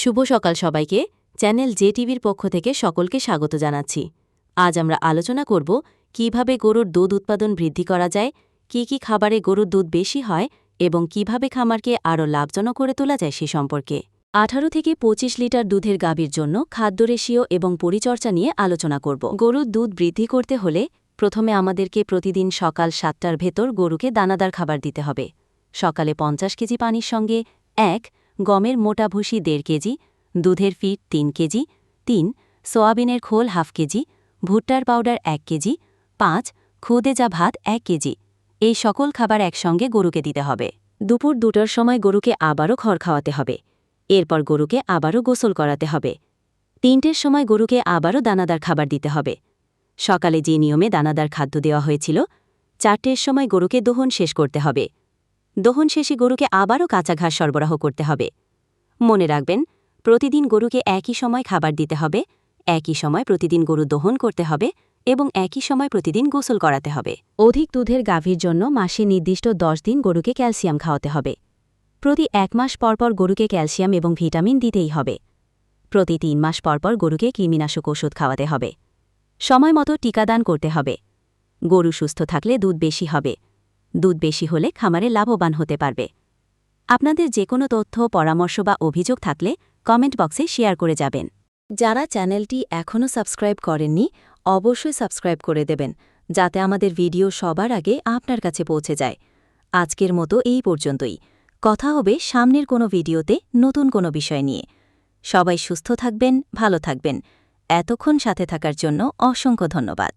শুভ সকাল সবাইকে। Channel J টিভির পক্ষ থেকে সকলকে স্বাগত জানাচ্ছি। আজ আমরা আলোচনা করব, কীভাবে গরুর দুধ উৎপাদন বৃদ্ধি করা যায়, কি কি খাবারে গরুর দুধ বেশি হয়, এবং কীভাবে খামারকে আরও লাভজনক করে তোলা যায় সে সম্পর্কে। আঠারো থেকে ২৫ লিটার দুধের গাভীর জন্য খাদ্য রেশিও এবং পরিচর্যা নিয়ে আলোচনা করব। গরুর দুধ বৃদ্ধি করতে হলে প্রথমে আমাদেরকে প্রতিদিন সকাল সাতটার ভেতর গরুকে দানাদার খাবার দিতে হবে। সকালে পঞ্চাশ কেজি পানির সঙ্গে এক গমের মোটা ভুসি দেড় কেজি, দুধের ফিট তিন কেজি, তিন, সোয়াবিনের খোল হাফ কেজি, ভুট্টার পাউডার এক কেজি, পাঁচ খুদে যা ভাত এক কেজি। এই সকল খাবার একসঙ্গে গরুকে দিতে হবে। দুপুর দুটোর সময় গরুকে আবারও খড় খাওয়াতে হবে। এরপর গরুকে আবারও গোসল করাতে হবে। তিনটের সময় গরুকে আবারও দানাদার খাবার দিতে হবে। সকালে যে নিয়মে দানাদার খাদ্য দেওয়া হয়েছিল, চারটের সময় গরুকে দোহন শেষ করতে হবে। দোহন শেষে গরুকে আবারও কাঁচা ঘাস সরবরাহ করতে হবে। মনে রাখবেন, প্রতিদিন গরুকে একই সময় খাবার দিতে হবে, একই সময় প্রতিদিন গরু দহন করতে হবে এবং একই সময় প্রতিদিন গোসল করাতে হবে। অধিক দুধের গাভীর জন্য মাসে নির্দিষ্ট দশ দিন গরুকে ক্যালসিয়াম খাওয়াতে হবে। প্রতি এক মাস পরপর গরুকে ক্যালসিয়াম এবং ভিটামিন দিতেই হবে। প্রতি তিন মাস পরপর গরুকে কৃমিনাশক ওষুধ খাওয়াতে হবে। সময় মতো টিকাদান করতে হবে। গরু সুস্থ থাকলে দুধ বেশি হবে। দুধ বেশি হলে খামারে লাভবান হতে পারবে। আপনাদের যে কোনো তথ্য, পরামর্শ বা অভিযোগ থাকলে কমেন্ট বক্সে শেয়ার করে যাবেন। যারা চ্যানেলটি এখনও সাবস্ক্রাইব করেননি, অবশ্যই সাবস্ক্রাইব করে দেবেন, যাতে আমাদের ভিডিও সবার আগে আপনার কাছে পৌঁছে যায়। আজকের মতো এই পর্যন্তই। কথা হবে সামনের কোনো ভিডিওতে নতুন কোনো বিষয় নিয়ে। সবাই সুস্থ থাকবেন, ভালো থাকবেন। এতক্ষণ সাথে থাকার জন্য অসংখ্য ধন্যবাদ।